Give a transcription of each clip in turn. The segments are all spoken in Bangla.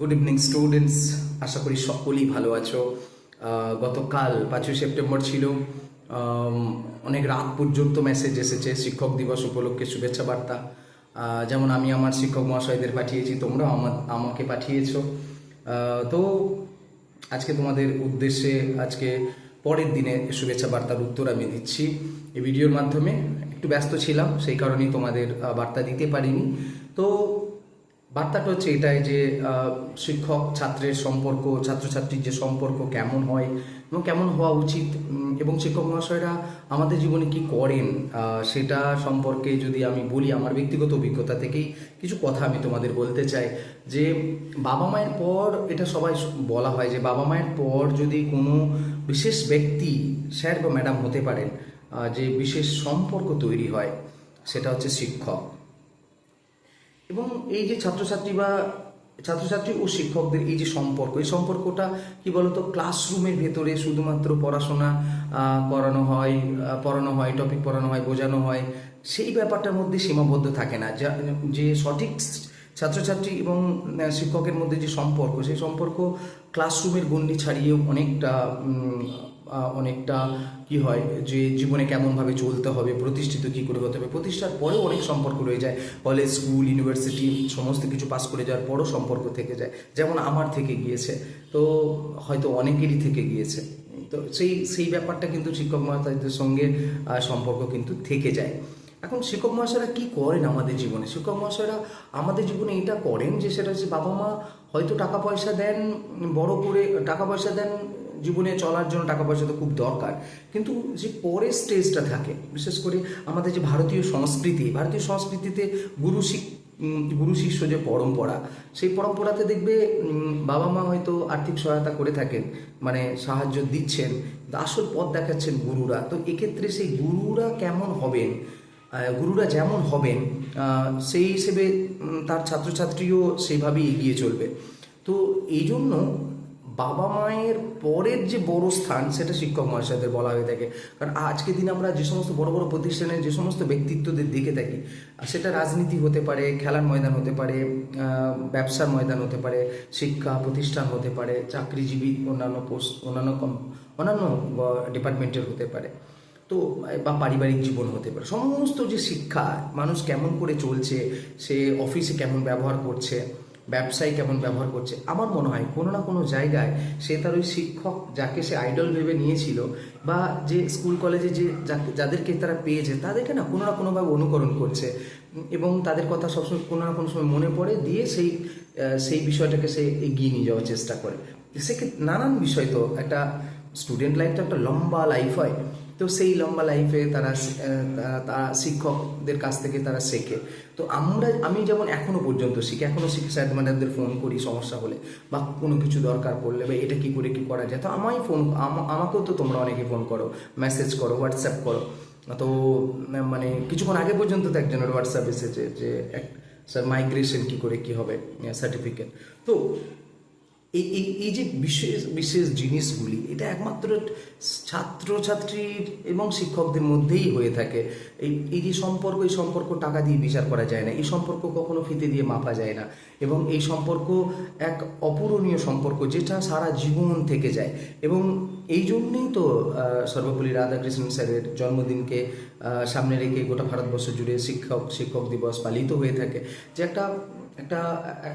গুড ইভিনিং স্টুডেন্টস আশা করি সকলেই ভালো আছো। গতকাল পাঁচই সেপ্টেম্বর ছিল। অনেক রাত পর্যন্ত মেসেজ এসেছে। শিক্ষক দিবস উপলক্ষে শুভেচ্ছা বার্তা। যেমন আমি আমার শিক্ষক মহাশয়দের পাঠিয়েছি, তোমরাও আমার, আমাকে পাঠিয়েছো। তো আজকে তোমাদের উদ্দেশ্যে আজকে পরের দিনে শুভেচ্ছা বার্তার উত্তর আমি দিচ্ছি। এই ভিডিওর মাধ্যমে একটু ব্যস্ত ছিলাম, সেই কারণেই তোমাদের বার্তা দিতে পারিনি। তো বার্তাটা হচ্ছে এটাই যে শিক্ষক ছাত্রের সম্পর্ক, ছাত্রছাত্রীর যে সম্পর্ক কেমন হয় এবং কেমন হওয়া উচিত এবং শিক্ষক মহাশয়রা আমাদের জীবনে কি করেন সেটা সম্পর্কে যদি আমি বলি, আমার ব্যক্তিগত অভিজ্ঞতা থেকেই কিছু কথা আমি তোমাদের বলতে চাই যে, বাবা মায়ের পর এটা সবাই বলা হয় যে, বাবা মায়ের পর যদি কোনো বিশেষ ব্যক্তি, স্যার বা ম্যাডাম হতে পারেন যে বিশেষ সম্পর্ক তৈরি হয়, সেটা হচ্ছে শিক্ষক। এবং এই যে ছাত্রছাত্রী বা ছাত্রছাত্রী ও শিক্ষকদের এই যে সম্পর্ক, এই সম্পর্কটা কি বলতো ক্লাসরুমের ভেতরে শুধুমাত্র পড়াশোনা করানো হয় পড়ানো হয় টপিক পড়ানো হয়, বোঝানো হয়, সেই ব্যাপারটার মধ্যে সীমাবদ্ধ থাকে না। যা, যে সঠিক ছাত্রছাত্রী এবং শিক্ষকের মধ্যে যে সম্পর্ক, সেই সম্পর্ক ক্লাসরুমের গণ্ডি ছাড়িয়েও অনেকটা অনেকটা কি হয় যে জীবনে কেমনভাবে চলতে হবে, প্রতিষ্ঠিত কি করে হতে হবে, প্রতিষ্ঠার পরেও অনেক সম্পর্ক রয়ে যায়। কলেজ, স্কুল, ইউনিভার্সিটি সমস্ত কিছু পাস করে যাওয়ার পরও সম্পর্ক থেকে যায়। যেমন আমার থেকে গিয়েছে, তো হয়তো অনেকেরই থেকে গিয়েছে। তো সেই সেই ব্যাপারটা কিন্তু শিক্ষক মহাশয়দের সঙ্গে সম্পর্ক কিন্তু থেকে যায়। এখন শিক্ষক মহাশয়রা কী করেন আমাদের জীবনে? শিক্ষক মহাশয়রা আমাদের জীবনে এটা করেন যে সেটা হচ্ছে বাবা মা হয়তো টাকা পয়সা দেন, বড় করে টাকা পয়সা দেন জীবনে চলার জন্য টাকা পয়সা তো খুব দরকার। কিন্তু যে পরের স্টেজটা থাকে, বিশেষ করে আমাদের যে ভারতীয় সংস্কৃতি, ভারতীয় সংস্কৃতিতে গুরু শিক গুরু শিষ্য যে পরম্পরা, সেই পরম্পরাতে দেখবে বাবা মা হয়তো আর্থিক সহায়তা করে থাকেন মানে সাহায্য দিচ্ছেন আসল পথ দেখাচ্ছেন গুরুরা। তো এক্ষেত্রে সেই গুরুরা কেমন হবেন? গুরুরা যেমন হবেন সেই হিসেবে তার ছাত্রছাত্রীও সেইভাবেই এগিয়ে চলবে। তো এই জন্য বাবা মায়ের পরের যে বড় স্থান, সেটা শিক্ষক মহাশয়দের বলা হয়ে থাকে। কারণ আজকের দিনে আমরা যে সমস্ত বড় বড় প্রতিষ্ঠানে যে সমস্ত ব্যক্তিত্বদের দেখে থাকি, সেটা রাজনীতি হতে পারে, খেলার ময়দান হতে পারে ব্যবসার ময়দান হতে পারে, শিক্ষা প্রতিষ্ঠান হতে পারে, চাকরিজীবী অন্যান্য পোস্ট, অন্যান্য অন্যান্য ডিপার্টমেন্টের হতে পারে। তো, বা পারিবারিক জীবন হতে পারে। সমস্ত যে শিক্ষা, মানুষ কেমন করে চলছে, সে অফিসে কেমন ব্যবহার করছে ব্যবসায় কেমন ব্যবহার করছে। আমার মনে হয় কোনো না কোনো জায়গায় সে তার ওই শিক্ষক যাকে সে আইডল ভেবে নিয়েছিল বা যে স্কুল কলেজে যে যাদেরকে তারা পেয়েছে, তাদেরকে না কোনো না কোনোভাবে অনুকরণ করছে। এবং তাদের কথা সবসময় কোনো না কোনো সময় মনে পড়ে দিয়ে সেই সেই বিষয়টাকে সে এগিয়ে নিয়ে যাওয়ার চেষ্টা করে। সেক্ষেত্রে নানান বিষয় তো একটা স্টুডেন্ট লাইফ তো একটা লম্বা লাইফ হয়। তো সেই লম্বা লাইফে তারা তারা- শিক্ষকদের কাছ থেকে তারা শেখে। তো আমরা, আমি যেমন এখনও পর্যন্ত শিখি, এখনও শিখি স্যার ম্যাডামদের ফোন করি সমস্যা হলে, বা কোনো কিছু দরকার পড়লে, বা এটা কি করে কি করা যায়, তো আমায় ফোন আমাকেও তো তোমরা অনেকে ফোন করো মেসেজ করো হোয়াটসঅ্যাপ করো। তো মানে কিছুক্ষণ আগে পর্যন্ত তো একজনের হোয়াটসঅ্যাপ এসেছে যে, এক স্যার মাইগ্রেশন কি করে কি হবে সার্টিফিকেট তো এই এই এই যে বিশেষ বিশেষ জিনিসগুলি, এটা একমাত্র ছাত্রছাত্রীর এবং শিক্ষকদের মধ্যেই হয়ে থাকে। এই এই যে সম্পর্ক, এই সম্পর্ক টাকা দিয়ে বিচার করা যায় না, এই সম্পর্ক কখনো ফিতে দিয়ে মাপা যায় না এবং এই সম্পর্ক এক অপূরণীয় সম্পর্ক যেটা সারা জীবন থেকে যায়। এবং এই জন্যেই তো সর্বপল্লী রাধাকৃষ্ণন স্যারের জন্মদিনকে সামনে রেখে গোটা ভারতবর্ষ জুড়ে শিক্ষক শিক্ষক দিবস পালিত হয়ে থাকে। যে একটা একটা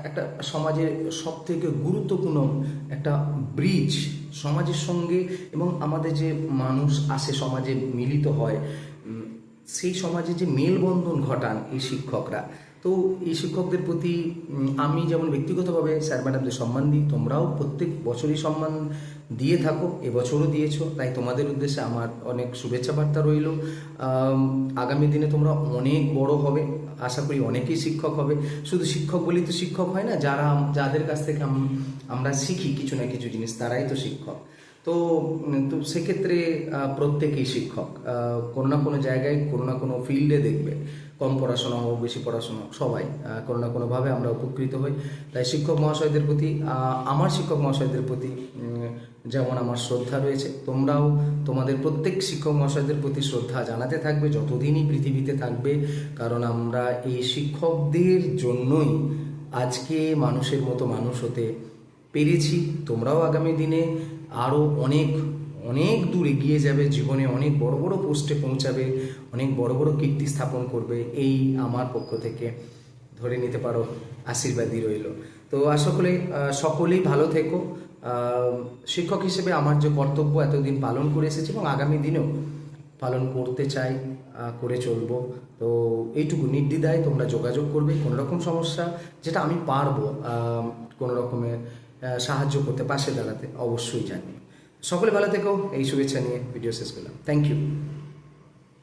একটা সমাজের সব থেকে গুরুত্বপূর্ণ একটা ব্রিজ সমাজের সঙ্গে এবং আমাদের যে মানুষ আসে সমাজে মিলিত হয় সেই সমাজে যে মেলবন্ধন ঘটান এই শিক্ষকরা তো এই শিক্ষকদের প্রতি আমি যেমন ব্যক্তিগতভাবে স্যার ম্যাডামদের সম্মান দিই, তোমরাও প্রত্যেক বছরই সম্মান দিয়ে থাকো, এবছরও দিয়েছ, তাই তোমাদের উদ্দেশ্যে আমার অনেক শুভেচ্ছা বার্তা রইল। আগামী দিনে তোমরা অনেক বড় হবে, আশা করি অনেকেই শিক্ষক হবে। শুধু শিক্ষক বলেই তো শিক্ষক হয় না, যারা, যাদের কাছ থেকে আমরা শিখি কিছু না কিছু জিনিস, তারাই তো শিক্ষক। তো তো সেক্ষেত্রে প্রত্যেকেই শিক্ষক কোনো না কোনো জায়গায় কোনো না কোনো ফিল্ডে দেখবে। কম পড়াশোনা হোক, বেশি পড়াশোনা সবাই কোনো না কোনোভাবে আমরা উপকৃত হই। তাই শিক্ষক মহাশয়দের প্রতি আমার শিক্ষক মহাশয়দের প্রতি যেমন আমার শ্রদ্ধা রয়েছে, তোমরাও তোমাদের প্রত্যেক শিক্ষক মহাশয়দের প্রতি শ্রদ্ধা জানাতে থাকবে, যতদিনই পৃথিবীতে থাকবে, কারণ আমরা এই শিক্ষকদের জন্যই আজকে মানুষের মতো মানুষ হতে পেরেছি। তোমরাও আগামী দিনে আরও অনেক অনেক দূর এগিয়ে যাবে জীবনে, অনেক বড় বড় পোস্টে পৌঁছাবে, অনেক বড় বড় কীর্তি স্থাপন করবে, এই আমার পক্ষ থেকে ধরে নিতে পারো আশীর্বাদই রইল। তো করি সকলেই ভালো থেকো। শিক্ষক হিসেবে আমার যে কর্তব্য এতদিন পালন করে এসেছি এবং আগামী দিনেও পালন করতে চাই করে চলবো। তো এইটুকু নির্দ্বিধায় তোমরা যোগাযোগ করবে কোনো রকম সমস্যা যেটা আমি পারব কোনো রকমের সাহায্য করতে, পাশে দাঁড়াতে অবশ্যই জানি। সকলে ভালো থেকো, এই শুভেচ্ছা নিয়ে ভিডিও শেষ করলাম। Thank you